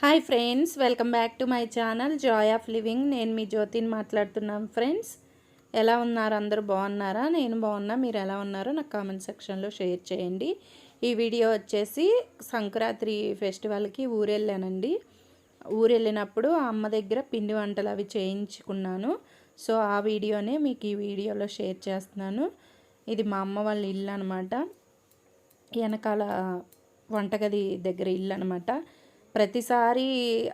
Hi friends welcome back to my channel joy of living. నేను మీ జ్యోతిని మాట్లాడుతున్నాను ఫ్రెండ్స్. ఎలా ఉన్నారు? అందరూ బాగున్నారా? నేను బాగున్నా. మీరు ఎలా ఉన్నారో నాకు కామెంట్ సెక్షన్లో షేర్ చేయండి. ఈ వీడియో వచ్చేసి సంక్రాంతి ఫెస్టివల్కి ఊరెళ్ళానండి. ఊరు వెళ్ళినప్పుడు ఆ అమ్మ దగ్గర పిండి వంటలు అవి చేయించుకున్నాను. సో ఆ వీడియోనే మీకు ఈ వీడియోలో షేర్ చేస్తున్నాను. ఇది మా అమ్మ వాళ్ళ ఇల్లు అనమాట వెనకాల వంటగది దగ్గర ఇల్లు అనమాట ప్రతిసారి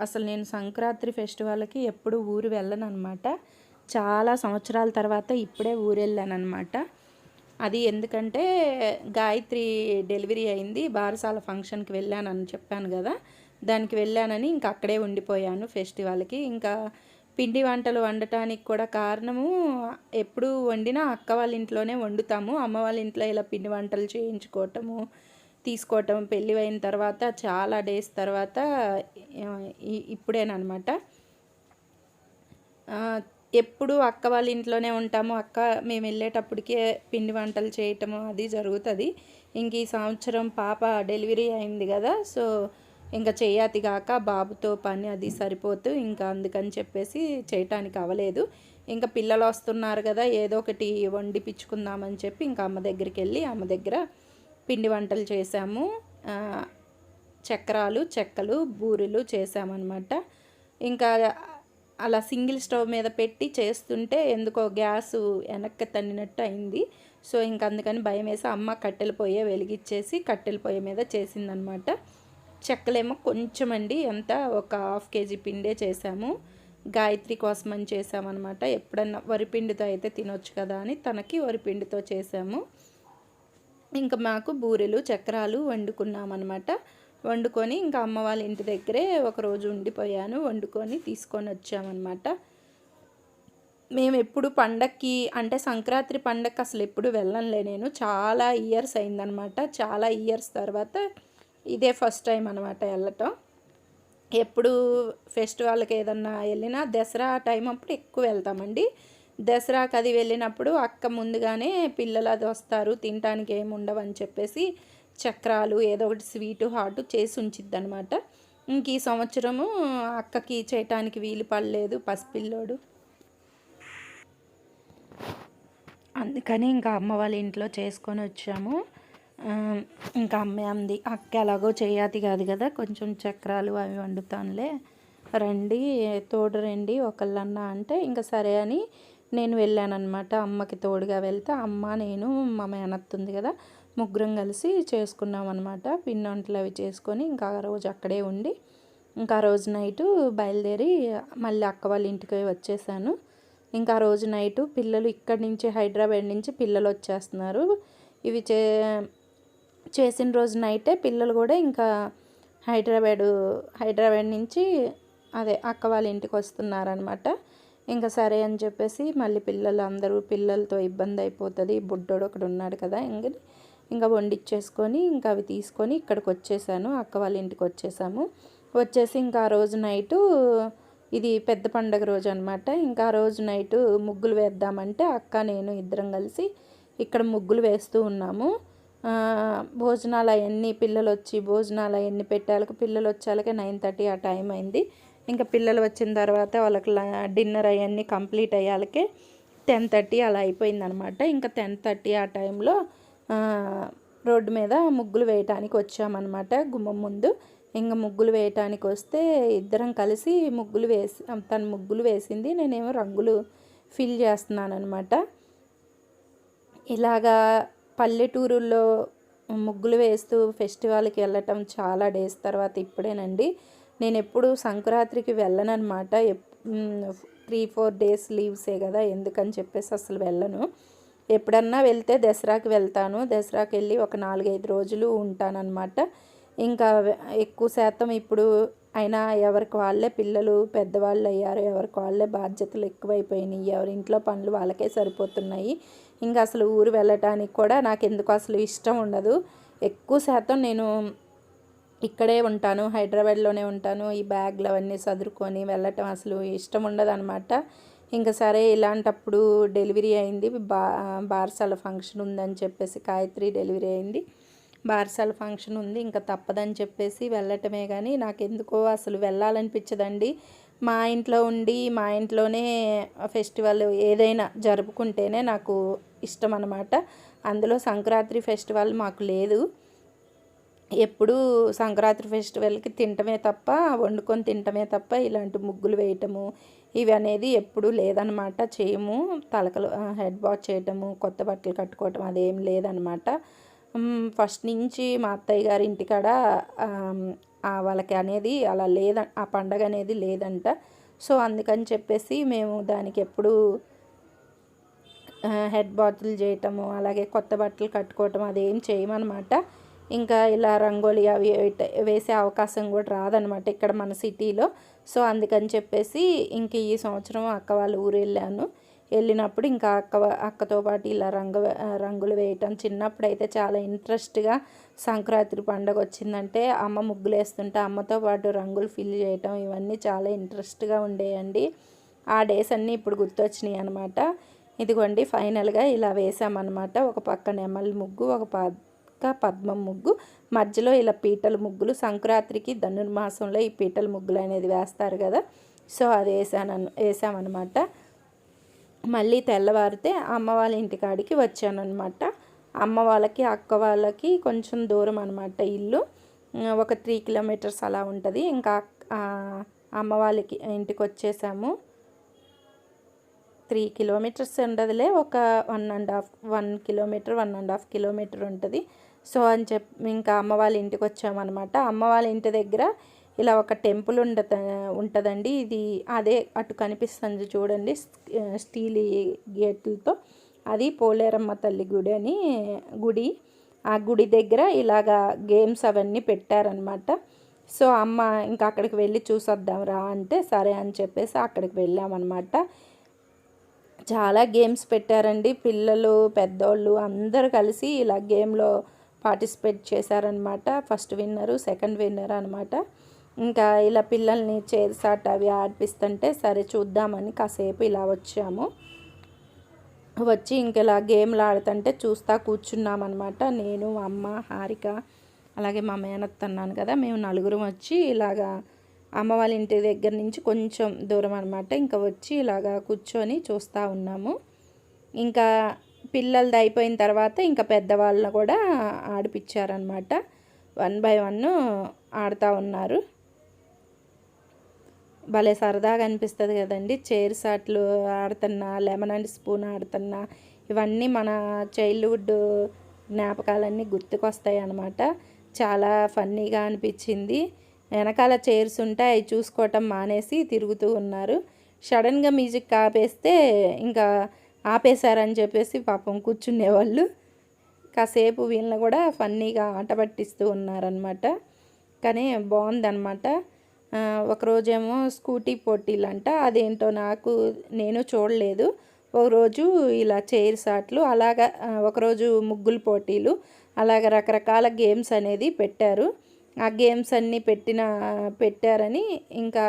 అసలు నేను సంక్రాంతి ఫెస్టివల్కి ఎప్పుడు ఊరు వెళ్ళను అనమాట చాలా సంవత్సరాల తర్వాత ఇప్పుడే ఊరు వెళ్ళాను అనమాట అది ఎందుకంటే గాయత్రి డెలివరీ అయింది బారసాల ఫంక్షన్కి వెళ్ళానని చెప్పాను కదా. దానికి వెళ్ళానని ఇంకా అక్కడే ఉండిపోయాను ఫెస్టివల్కి. ఇంకా పిండి వంటలు వండటానికి కూడా కారణము ఎప్పుడు వండినా అక్క వాళ్ళ ఇంట్లోనే వండుతాము. అమ్మ వాళ్ళ ఇంట్లో ఇలా పిండి వంటలు చేయించుకోవటము తీసుకోవటం పెళ్ళి అయిన తర్వాత చాలా డేస్ తర్వాత ఇప్పుడేనమాట ఎప్పుడు అక్క వాళ్ళ ఇంట్లోనే ఉంటాము. అక్క మేము వెళ్ళేటప్పటికే పిండి వంటలు చేయటము అది జరుగుతుంది. ఇంక ఈ సంవత్సరం పాప డెలివరీ అయింది కదా సో ఇంకా చేయాతి కాక బాబుతో పని అది సరిపోతూ ఇంకా అందుకని చెప్పేసి చేయటానికి అవ్వలేదు. ఇంకా పిల్లలు వస్తున్నారు కదా ఏదో ఒకటి వండిపించుకుందామని చెప్పి ఇంకా అమ్మ దగ్గరికి వెళ్ళి అమ్మ దగ్గర పిండి వంటలు చేసాము. చక్రాలు చెక్కలు బూరెలు చేసామన్నమాట. ఇంకా అలా సింగిల్ స్టవ్ మీద పెట్టి చేస్తుంటే ఎందుకో గ్యాస్ వెనక్కి తన్నినట్టు అయింది. సో ఇంక అందుకని భయం వేసి అమ్మ కట్టెల పొయ్యే వెలిగిచ్చేసి కట్టెల పొయ్యి మీద చేసిందనమాట చెక్కలేమో కొంచెం అండి ఎంత ఒక హాఫ్ కేజీ పిండే చేసాము. గాయత్రి కోసం అని చేసామన్నమాట. ఎప్పుడన్నా వరిపిండితో అయితే తినొచ్చు కదా అని తనకి వరిపిండితో చేసాము. ఇంకా మాకు బూరెలు చక్రాలు వండుకున్నామన్నమాట. వండుకొని ఇంకా అమ్మ వాళ్ళ ఇంటి దగ్గరే ఒకరోజు ఉండిపోయాను. వండుకొని తీసుకొని వచ్చామన్నమాట. మేము ఎప్పుడు పండక్కి అంటే సంక్రాంతి పండక్కి అసలు ఎప్పుడు వెళ్ళంలే నేను. చాలా ఇయర్స్ అయిందనమాట చాలా ఇయర్స్ తర్వాత ఇదే ఫస్ట్ టైం అనమాట వెళ్ళటం. ఎప్పుడు ఫెస్టివల్కి ఏదన్నా వెళ్ళినా దసరా టైం అప్పుడు ఎక్కువ వెళ్తామండి. దసరాకి అది వెళ్ళినప్పుడు అక్క ముందుగానే పిల్లలు అది వస్తారు తినడానికి ఏమి ఉండవని చెప్పేసి చక్రాలు ఏదో ఒకటి స్వీటు హాట్ చేసి ఉంచిద్ది అనమాట ఇంక ఈ సంవత్సరము అక్కకి చేయటానికి వీలు పడలేదు పసిపిల్లోడు. అందుకని ఇంకా అమ్మ వాళ్ళ ఇంట్లో చేసుకొని వచ్చాము. ఇంకా అమ్మ అంది అక్క ఎలాగో చేయాతి కాదు కదా కొంచెం చక్రాలు అవి వండుతానులే రండి తోడు రండి ఒకళ్ళన్నా అంటే ఇంకా సరే అని నేను వెళ్ళానమాట అమ్మకి తోడుగా వెళ్తే అమ్మ నేను మా మేనత్తుంది కదా ముగ్గురం కలిసి చేసుకున్నాం అనమాట పిండి అవి చేసుకొని ఇంకా ఆ రోజు అక్కడే ఉండి ఇంకా ఆ రోజు నైటు బయలుదేరి మళ్ళీ అక్క వాళ్ళ ఇంటికి వచ్చేసాను. ఇంకా ఆ రోజు నైటు పిల్లలు ఇక్కడి నుంచి హైదరాబాద్ నుంచి పిల్లలు వచ్చేస్తున్నారు. ఇవి చే చేసిన రోజు నైటే పిల్లలు కూడా ఇంకా హైదరాబాడు హైదరాబాద్ నుంచి అదే అక్క వాళ్ళ ఇంటికి వస్తున్నారనమాట ఇంకా సరే అని చెప్పేసి మళ్ళీ పిల్లలు అందరూ పిల్లలతో ఇబ్బంది అయిపోతుంది. బుడ్డోడు ఒకడు ఉన్నాడు కదా ఇంకా ఇంకా వండిచ్చేసుకొని ఇంకా అవి తీసుకొని ఇక్కడికి వచ్చేసాను. అక్క వాళ్ళ ఇంటికి వచ్చేసాము. వచ్చేసి ఇంకా ఆ రోజు నైటు ఇది పెద్ద పండగ రోజు అనమాట ఇంకా ఆ రోజు నైటు ముగ్గులు వేద్దామంటే అక్క నేను ఇద్దరం కలిసి ఇక్కడ ముగ్గులు వేస్తూ ఉన్నాము. భోజనాలు అవన్నీ పిల్లలు వచ్చి భోజనాలు అవన్నీ పెట్టాలకు పిల్లలు వచ్చేళ్ళకి నైన్ థర్టీ ఆ టైం అయింది. ఇంకా పిల్లలు వచ్చిన తర్వాత వాళ్ళకి డిన్నర్ అవన్నీ కంప్లీట్ అయ్యాలకే టెన్ థర్టీ అలా అయిపోయిందనమాట. ఇంకా టెన్ థర్టీ ఆ టైంలో రోడ్డు మీద ముగ్గులు వేయటానికి వచ్చామన్నమాట గుమ్మం ముందు. ఇంకా ముగ్గులు వేయటానికి వస్తే ఇద్దరం కలిసి ముగ్గులు వేసి తను ముగ్గులు వేసింది నేనేమో రంగులు ఫిల్ చేస్తున్నాను అనమాట ఇలాగా పల్లెటూరుల్లో ముగ్గులు వేస్తూ ఫెస్టివల్కి వెళ్ళటం చాలా డేస్ తర్వాత ఇప్పుడేనండి. నేను ఎప్పుడు సంక్రాంతికి వెళ్ళనమాట త్రీ ఫోర్ డేస్ లీవ్సే కదా ఎందుకని చెప్పేసి అసలు వెళ్ళను. ఎప్పుడన్నా వెళ్తే దసరాకి వెళ్తాను. దసరాకి వెళ్ళి ఒక నాలుగైదు రోజులు ఉంటానన్నమాట. ఇంకా ఎక్కువ శాతం ఇప్పుడు అయినా ఎవరికి వాళ్ళే పిల్లలు పెద్దవాళ్ళు అయ్యారు ఎవరికి వాళ్ళే బాధ్యతలు ఎక్కువైపోయినాయి ఎవరి ఇంట్లో పనులు వాళ్ళకే సరిపోతున్నాయి. ఇంకా అసలు ఊరు వెళ్ళటానికి కూడా నాకు ఎందుకు అసలు ఇష్టం ఉండదు. ఎక్కువ శాతం నేను ఇక్కడే ఉంటాను హైదరాబాద్లోనే ఉంటాను. ఈ బ్యాగ్లు అవన్నీ సదురుకొని వెళ్ళటం అసలు ఇష్టం ఉండదు అనమాట ఇంకా సరే ఇలాంటప్పుడు డెలివరీ అయింది. బా బార్సాల ఫంక్షన్ ఉందని చెప్పేసి గాయత్రి డెలివరీ అయింది. బార్సాల ఫంక్షన్ ఉంది ఇంకా తప్పదని చెప్పేసి వెళ్ళటమే కానీ నాకు ఎందుకో అసలు వెళ్ళాలనిపించదండి. మా ఇంట్లో ఉండి మా ఇంట్లోనే ఫెస్టివల్ ఏదైనా జరుపుకుంటేనే నాకు ఇష్టం అనమాట అందులో సంక్రాంతి ఫెస్టివల్ మాకు లేదు. ఎప్పుడూ సంక్రాంతి ఫెస్టివల్కి తినటమే తప్ప వండుకొని తినటమే తప్ప ఇలాంటి ముగ్గులు వేయటము ఇవి అనేది ఎప్పుడూ లేదనమాట. చేయము తలకలు హెడ్ బాత్ చేయటము కొత్త బట్టలు కట్టుకోవటం అదేం లేదనమాట. ఫస్ట్ నుంచి మా అత్తయ్య గారి ఇంటికాడ వాళ్ళకి అనేది అలా లేద ఆ పండగ అనేది లేదంట. సో అందుకని చెప్పేసి మేము దానికి ఎప్పుడు హెడ్ బాతులు చేయటము అలాగే కొత్త బట్టలు కట్టుకోవటం అదేం చేయమన్నమాట ఇంకా ఇలా రంగోలి అవి వేసే అవకాశం కూడా రాదనమాట ఇక్కడ మన సిటీలో. సో అందుకని చెప్పేసి ఇంక ఈ సంవత్సరం అక్క వాళ్ళ ఊరు వెళ్ళాను. వెళ్ళినప్పుడు ఇంకా అక్క అక్కతో పాటు ఇలా రంగు రంగులు వేయటం చిన్నప్పుడు అయితే చాలా ఇంట్రెస్ట్గా సంక్రాంతి పండగ వచ్చిందంటే అమ్మ ముగ్గులు వేస్తుంటే అమ్మతో పాటు రంగులు ఫిల్ చేయటం ఇవన్నీ చాలా ఇంట్రెస్ట్గా ఉండేయండి. ఆ డేస్ అన్నీ ఇప్పుడు గుర్తొచ్చినాయి అనమాట ఇదిగోండి ఫైనల్గా ఇలా వేసామన్నమాట. ఒక పక్క నెమలి ముగ్గు ఒక పక్క పద్మం ముగ్గు. మధ్యలో ఇలా పీటల ముగ్గులు సంక్రాంతికి ధనుర్మాసంలో ఈ పీటల ముగ్గులు అనేది వేస్తారు కదా. సో అది వేసాను వేసామన్నమాట. మళ్ళీ తెల్లవారితే అమ్మ వాళ్ళ ఇంటికాడికి వచ్చానమాట అమ్మ వాళ్ళకి అక్క వాళ్ళకి కొంచెం దూరం అనమాట ఇల్లు. ఒక త్రీ కిలోమీటర్స్ అలా ఉంటుంది. ఇంకా అమ్మ వాళ్ళకి ఇంటికి వచ్చేసాము. త్రీ కిలోమీటర్స్ ఉండదులే. ఒక one and half one kilometre one and half kilometre ఉంటుంది. సో అని చెప్పి ఇంకా అమ్మ వాళ్ళ ఇంటికి వచ్చామన్నమాట. అమ్మ వాళ్ళ ఇంటి దగ్గర ఇలా ఒక టెంపుల్ ఉండ ఉంటుందండి. ఇది అదే అటు కనిపిస్తుంది చూడండి. స్టీల్ గేట్లతో. అది పోలేరమ్మ తల్లి గుడి అని గుడి. ఆ గుడి దగ్గర ఇలాగా గేమ్స్ అవన్నీ పెట్టారనమాట సో అమ్మ ఇంకా అక్కడికి వెళ్ళి చూసొద్దాం రా అంటే సరే అని చెప్పేసి అక్కడికి వెళ్ళామన్నమాట. చాలా గేమ్స్ పెట్టారండి. పిల్లలు పెద్దోళ్ళు అందరూ కలిసి ఇలా గేమ్లో పార్టిసిపేట్ చేశారనమాట. ఫస్ట్ విన్నరు సెకండ్ విన్నర్ అనమాట. ఇంకా ఇలా పిల్లల్ని చేసాట అవి ఆడిపిస్తుంటే సరే చూద్దామని కాసేపు ఇలా వచ్చాము. వచ్చి ఇంక ఇలా గేమ్లు ఆడుతుంటే చూస్తా కూర్చున్నామన్నమాట నేను అమ్మ హారిక అలాగే మా మేనత్ అన్నాను కదా మేము నలుగురం వచ్చి ఇలాగా అమ్మ వాళ్ళ ఇంటి దగ్గర నుంచి కొంచెం దూరం అనమాట. ఇంకా వచ్చి ఇలాగా కూర్చొని చూస్తూ ఉన్నాము. ఇంకా పిల్లలది అయిపోయిన తర్వాత ఇంకా పెద్దవాళ్ళని కూడా ఆడిపించారనమాట వన్ బై వన్ ఆడుతూ ఉన్నారు. భలే సరదాగా అనిపిస్తుంది కదండి. చైర్స్ అట్లు ఆడుతున్నా లెమన్ అండ్ స్పూన్ ఆడుతున్నా ఇవన్నీ మన చైల్డ్హుడ్ జ్ఞాపకాలన్నీ గుర్తుకొస్తాయి అన్నమాట చాలా ఫన్నీగా అనిపించింది వెనకాల చైర్స్ ఉంటే అవి చూసుకోవటం మానేసి తిరుగుతూ ఉన్నారు. సడన్గా మ్యూజిక్ ఆపేస్తే ఇంకా ఆపేశారని చెప్పేసి పాపం కూర్చునేవాళ్ళు. కాసేపు వీళ్ళని కూడా ఫన్నీగా ఆట పట్టిస్తూ ఉన్నారనమాట కానీ బాగుందనమాట ఒకరోజేమో స్కూటీ పోటీలు అంట అదేంటో నాకు నేను చూడలేదు. ఒకరోజు ఇలా చైర్స్ ఆటలు అలాగా ఒకరోజు ముగ్గులు పోటీలు అలాగ రకరకాల గేమ్స్ అనేది పెట్టారు. ఆ గేమ్స్ అన్నీ పెట్టిన పెట్టారని ఇంకా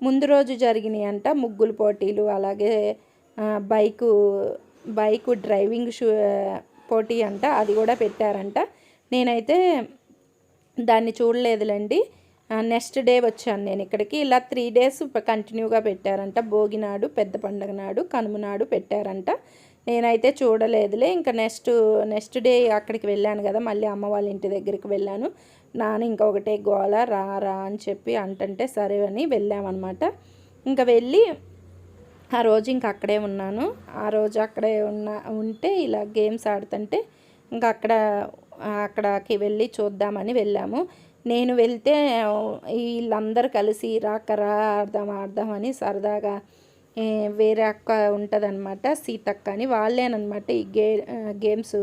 ముందు రోజు జరిగినాయి అంట ముగ్గులు పోటీలు. అలాగే బైకు బైకు డ్రైవింగ్ షూ పోటీ అంట అది కూడా పెట్టారంట. నేనైతే దాన్ని చూడలేదులేండి. నెక్స్ట్ డే వచ్చాను నేను ఇక్కడికి. ఇలా త్రీ డేస్ కంటిన్యూగా పెట్టారంట. భోగినాడు పెద్ద పండగ నాడు కనుమ నాడు పెట్టారంట. నేనైతే చూడలేదులే. ఇంకా నెక్స్ట్ నెక్స్ట్ డే అక్కడికి వెళ్ళాను కదా మళ్ళీ అమ్మ వాళ్ళ ఇంటి దగ్గరికి వెళ్ళాను. నాన్న ఇంకొకటే గోల రా రా అని చెప్పి అంటంటే సరే అని వెళ్ళామన్నమాట. ఇంకా వెళ్ళి ఆ రోజు ఇంక అక్కడే ఉన్నాను. ఆ రోజు అక్కడే ఉన్న ఉంటే ఇలా గేమ్స్ ఆడుతుంటే ఇంకా అక్కడ అక్కడికి వెళ్ళి చూద్దామని వెళ్ళాము. నేను వెళ్తే వీళ్ళందరూ కలిసి రాకరా ఆడదాం ఆడదామని సరదాగా వేరే అక్క ఉంటుందన్నమాట సీతక్క అని వాళ్ళేనమాట ఈ గే గేమ్స్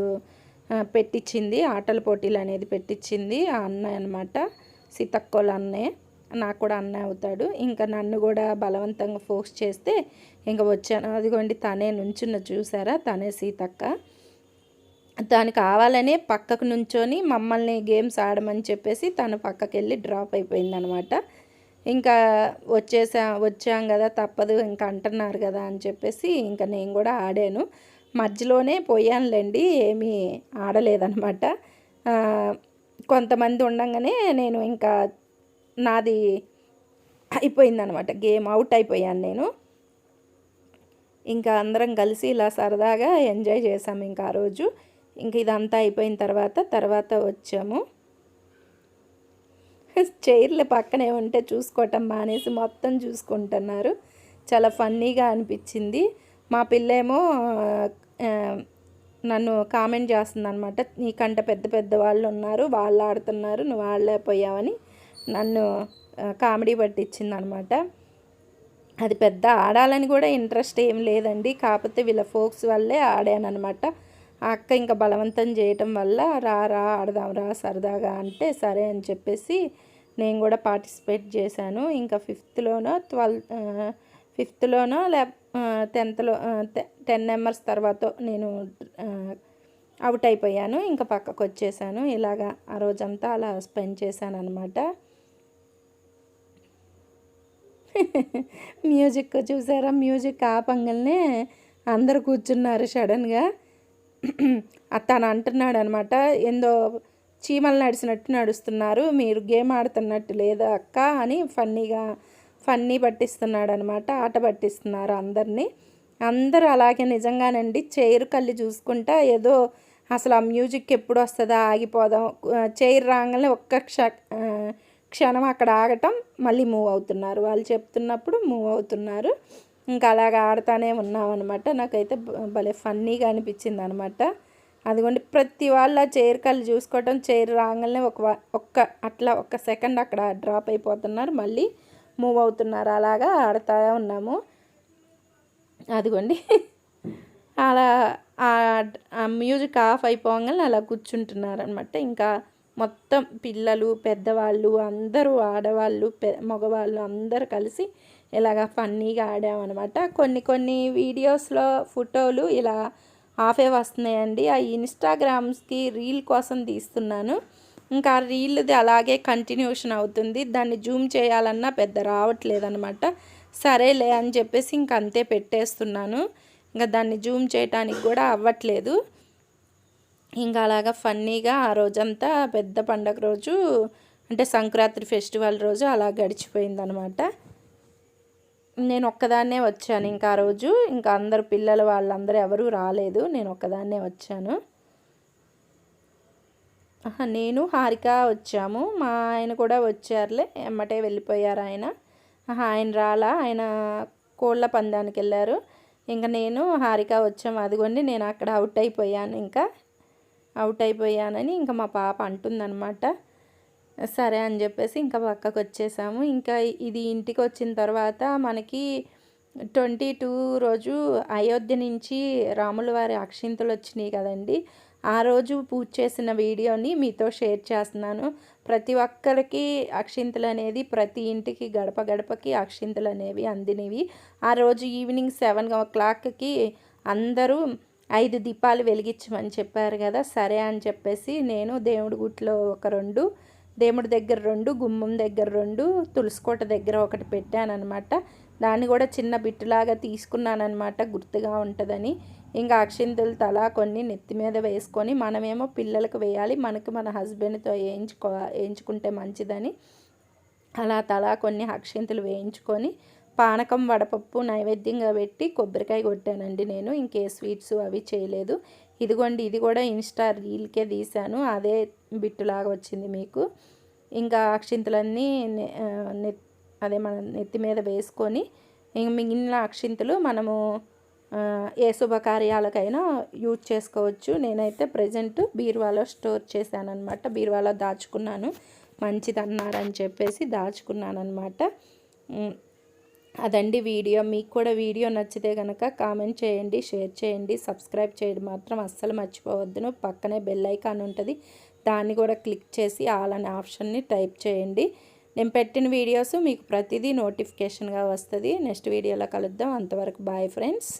పెట్టించింది ఆటల పోటీలు అనేది పెట్టించింది ఆ అన్నయ్య అనమాట సీతక్కోళ్ళ అన్నయ్య. నాకు కూడా అన్న అవుతాడు. ఇంకా నన్ను కూడా బలవంతంగా ఫోర్స్ చేస్తే ఇంకా వచ్చాను. అదిగోండి తనే నుంచున్న చూసారా? తనే సీతక్క. తను కావాలనే పక్కకు నుంచొని మమ్మల్ని గేమ్స్ ఆడమని చెప్పేసి తను పక్కకి వెళ్ళి డ్రాప్ అయిపోయిందనమాట. ఇంకా వచ్చేసా వచ్చాం కదా తప్పదు ఇంకా అంటున్నారు కదా అని చెప్పేసి ఇంకా నేను కూడా ఆడాను. మధ్యలోనే పోయానులేండి ఏమీ ఆడలేదనమాట. కొంతమంది ఉండంగానే నేను ఇంకా నాది అయిపోయిందనమాట గేమ్ అవుట్ అయిపోయాను నేను. ఇంకా అందరం కలిసి ఇలా సరదాగా ఎంజాయ్ చేసాము ఇంకా ఆ రోజు. ఇంక ఇదంతా అయిపోయిన తర్వాత తర్వాత వచ్చాము. చైర్లు పక్కనే ఉంటే చూసుకోవటం మానేసి మొత్తం చూసుకుంటున్నారు. చాలా ఫన్నీగా అనిపించింది. మా పిల్లేమో నన్ను కామెంట్ చేస్తుంది అనమాట నీకంట పెద్ద పెద్ద వాళ్ళు ఉన్నారు వాళ్ళు ఆడుతున్నారు నువ్వు ఆడలేకపోయావని. నన్ను కామెడీ పట్టించింది అనమాట అది పెద్ద ఆడాలని కూడా ఇంట్రెస్ట్ ఏం లేదండి. కాకపోతే వీళ్ళ ఫోక్స్ వల్లే ఆడానమాట ఆ అక్క ఇంకా బలవంతం చేయటం వల్ల రా రా ఆడదాం రా సరదాగా అంటే సరే అని చెప్పేసి నేను కూడా పార్టిసిపేట్ చేశాను. ఇంకా ఫిఫ్త్లోనో ట్వెల్వ్ ఫిఫ్త్లోనో లే టెన్త్లో టెన్ మెంబర్స్ తర్వాత నేను అవుట్ అయిపోయాను. ఇంకా పక్కకు వచ్చేసాను ఇలాగా ఆ రోజంతా అలా స్పెండ్ చేశాను అనమాట మ్యూజిక్ చూసారా? మ్యూజిక్ ఆపంగానే అందరు కూర్చున్నారు సడన్గా. తను అంటున్నాడు అనమాట ఏందో చీమలు నడిచినట్టు నడుస్తున్నారు మీరు గేమ్ ఆడుతున్నట్టు లేదా అక్క అని ఫన్నీగా ఫన్నీ పట్టిస్తున్నాడు అనమాట ఆట పట్టిస్తున్నారు అందరినీ. అందరూ అలాగే నిజంగానండి చైర్ కళ్ళు చూసుకుంటా ఏదో అసలు ఆ మ్యూజిక్ ఎప్పుడు వస్తుందా ఆగిపోదాం చైర్ రాగానే ఒక్క క్ష క్షణం అక్కడ ఆగటం మళ్ళీ మూవ్ అవుతున్నారు. వాళ్ళు చెప్తున్నప్పుడు మూవ్ అవుతున్నారు. ఇంకా అలాగ ఆడుతూనే ఉన్నాం అనమాట నాకైతే భలే ఫన్నీగా అనిపించింది అనమాట అదిగోండి ప్రతి వాళ్ళ చైర్ కళ్ళు చూసుకోవటం చైర్ రాగానే ఒక ఒక్క అట్లా ఒక్క సెకండ్ అక్కడ డ్రాప్ అయిపోతున్నారు. మళ్ళీ మూవ్ అవుతున్నారు. అలాగా ఆడుతూ ఉన్నాము. అదిగోండి. అలా ఆ- మ్యూజిక్ ఆఫ్ అయిపోగానే అలా కూర్చుంటున్నారు అనమాట ఇంకా మొత్తం పిల్లలు పెద్దవాళ్ళు అందరూ ఆడవాళ్ళు పె మగవాళ్ళు అందరూ కలిసి ఇలాగ ఫన్నీగా ఆడామన్నమాట. కొన్ని కొన్ని వీడియోస్లో ఫోటోలు ఇలా ఆఫే వస్తున్నాయండి. ఆ ఇన్స్టాగ్రామ్స్కి రీల్ కోసం తీస్తున్నాను. ఇంకా ఆ రీల్ది అలాగే కంటిన్యూషన్ అవుతుంది. దాన్ని జూమ్ చేయాలన్నా పెద్ద రావట్లేదు అనమాట సరేలే అని చెప్పేసి ఇంక అంతే పెట్టేస్తున్నాను. ఇంకా దాన్ని జూమ్ చేయటానికి కూడా అవ్వట్లేదు. ఇంకా అలాగా ఫన్నీగా ఆ రోజంతా పెద్ద పండగ రోజు అంటే సంక్రాంతి ఫెస్టివల్ రోజు అలా గడిచిపోయిందనమాట. నేను ఒక్కదాన్నే వచ్చాను ఇంకా ఆ రోజు. ఇంకా అందరు పిల్లలు వాళ్ళందరూ ఎవరూ రాలేదు. నేను ఒక్కదాన్నే వచ్చాను. నేను హారిక వచ్చాము. మా ఆయన కూడా వచ్చారులే. ఎమ్మటే వెళ్ళిపోయారు ఆయన. ఆయన రాలా? ఆయన కోళ్ళ పందానికి వెళ్ళారు. ఇంకా నేను హారిక వచ్చాము. అదిగోండి నేను అక్కడ అవుట్ అయిపోయాను ఇంకా. అవుట్ అయిపోయానని ఇంకా మా పాప అంటుందన్నమాట. సరే అని చెప్పేసి ఇంకా పక్కకు వచ్చేసాము ఇంకా ఇది ఇంటికి వచ్చిన తర్వాత మనకి ట్వంటీ టూ రోజు అయోధ్య నుంచి రాముల వారి అక్షింతలు వచ్చినాయి కదండి. ఆ రోజు పూజ చేసిన వీడియోని మీతో షేర్ చేస్తున్నాను. ప్రతి ఒక్కరికి అక్షింతలు అనేది ప్రతి ఇంటికి గడప గడపకి అక్షింతలు అనేవి అందినవి. ఆ రోజు ఈవినింగ్ సెవెన్ ఓ క్లాక్కి అందరూ ఐదు దీపాలు వెలిగించమని చెప్పారు కదా సరే అని చెప్పేసి నేను దేవుడి గుట్లో ఒక రెండు దేవుడి దగ్గర రెండు గుమ్మం దగ్గర రెండు తులసికోట దగ్గర ఒకటి పెట్టానన్నమాట. దాన్ని కూడా చిన్న బిట్టులాగా తీసుకున్నానమాట గుర్తుగా ఉంటుందని. ఇంకా అక్షింతలు తలా కొన్ని నెత్తి మీద వేసుకొని మనమేమో పిల్లలకు వేయాలి మనకు మన హస్బెండ్తో వేయించుకో వేయించుకుంటే మంచిదని. అలా తలా కొన్ని అక్షింతలు వేయించుకొని పానకం వడపప్పు నైవేద్యంగా పెట్టి కొబ్బరికాయ కొట్టానండి నేను. ఇంకే స్వీట్స్ అవి చేయలేదు. ఇదిగోండి ఇది కూడా ఇన్స్టా రీల్కే తీశాను. అదే బిట్టులాగా వచ్చింది మీకు. ఇంకా అక్షింతలన్నీ నె- నె- అదే మన నెత్తి మీద వేసుకొని ఇంక మిగిలిన అక్షింతలు మనము ఏ శుభకార్యాలకైనా యూజ్ చేసుకోవచ్చు. నేనైతే ప్రజెంట్ బీరువాలో స్టోర్ చేశాను అనమాట బీరువాలో దాచుకున్నాను. మంచిది అన్నారని చెప్పేసి దాచుకున్నాను అనమాట అదండి వీడియో. మీకు కూడా వీడియో నచ్చితే కనుక కామెంట్ చేయండి షేర్ చేయండి. సబ్స్క్రైబ్ చేయడం మాత్రం అస్సలు మర్చిపోవద్దును పక్కనే బెల్ ఐకాన్ ఉంటుంది దాన్ని కూడా క్లిక్ చేసి ఆల్ అనే ఆప్షన్ని టైప్ చేయండి. నేను పెట్టిన వీడియోస్ మీకు ప్రతిదీ నోటిఫికేషన్గా వస్తుంది. నెక్స్ట్ వీడియోలో కలుద్దాం. అంతవరకు బాయ్ ఫ్రెండ్స్.